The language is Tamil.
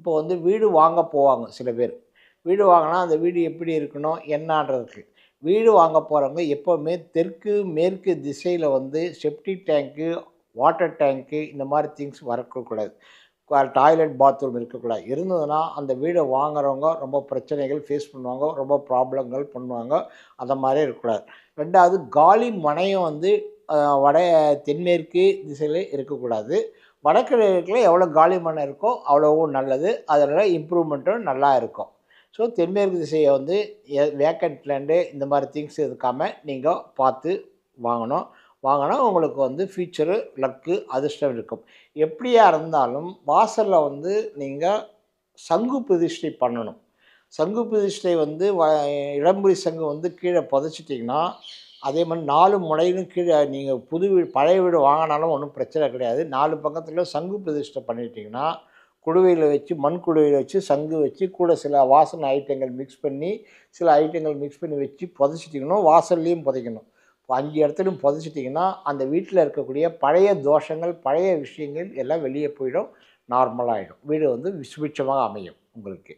இப்போ வந்து வீடு வாங்க போவாங்க சில பேர். வீடு வாங்கினா அந்த வீடு எப்படி இருக்கணும் என்னன்றதுக்கு. வீடு வாங்க போகிறவங்க எப்போவுமே தெற்கு மேற்கு திசையில் வந்து செப்டிக் டேங்க்கு வாட்டர் டேங்க்கு இந்த மாதிரி திங்ஸ் வரக்கூடாது டாய்லெட் பாத்ரூம் இருக்கக்கூடாது இருந்ததுன்னா அந்த வீடை வாங்குறவங்க ரொம்ப பிரச்சனைகள் ஃபேஸ் பண்ணுவாங்க ரொம்ப ப்ராப்ளங்கள் பண்ணுவாங்க. அந்த மாதிரி இருக்கக்கூடாது. ரெண்டாவது காலி மனையும் வந்து வட தென்மேற்கு திசையில் இருக்கக்கூடாது. வடகிழக்கில் எவ்வளோ காலி மண் இருக்கோ அவ்வளோவும் நல்லது. அதனால் இம்ப்ரூவ்மெண்ட்டும் நல்லா இருக்கும். ஸோ தென்மேற்கு திசையை வந்து வேக்கண்ட் லேண்டு இந்த மாதிரி திங்ஸ் இருக்காமல் நீங்கள் பார்த்து வாங்கணும். வாங்கினா உங்களுக்கு வந்து ஃபியூச்சரு லக்கு அதிர்ஷ்டம் இருக்கும். எப்படியா இருந்தாலும் வாசலில் வந்து நீங்கள் சங்கு பிரதிஷ்டை பண்ணணும். சங்கு பிரதிஷ்டை வந்து வ இடம்புரி சங்கு வந்து கீழே புதைச்சிட்டிங்கன்னா அதே மாதிரி நாலு முனையிலும் கீழே நீங்கள் புது வீடு பழைய வீடு வாங்கினாலும் ஒன்றும் பிரச்சனை கிடையாது. நாலு பக்கத்தில் சங்கு பிரதிஷ்டை பண்ணிட்டீங்கன்னா குடுவையில் வச்சு மண் குடுவையில் வச்சு சங்கு வச்சு கூட சில வாசனை ஐட்டங்கள் மிக்ஸ் பண்ணி சில ஐட்டங்கள் மிக்ஸ் பண்ணி வச்சு புதைச்சிட்டிங்கன்னா வாசல்லையும் புதைக்கணும். இப்போ அஞ்சு இடத்துலையும் புதைச்சிட்டிங்கன்னா அந்த வீட்டில் இருக்கக்கூடிய பழைய தோஷங்கள் பழைய விஷயங்கள் எல்லாம் வெளியே போயிடும் நார்மலாகிடும் வீடு வந்து சுபிட்சமாக அமையும் உங்களுக்கு.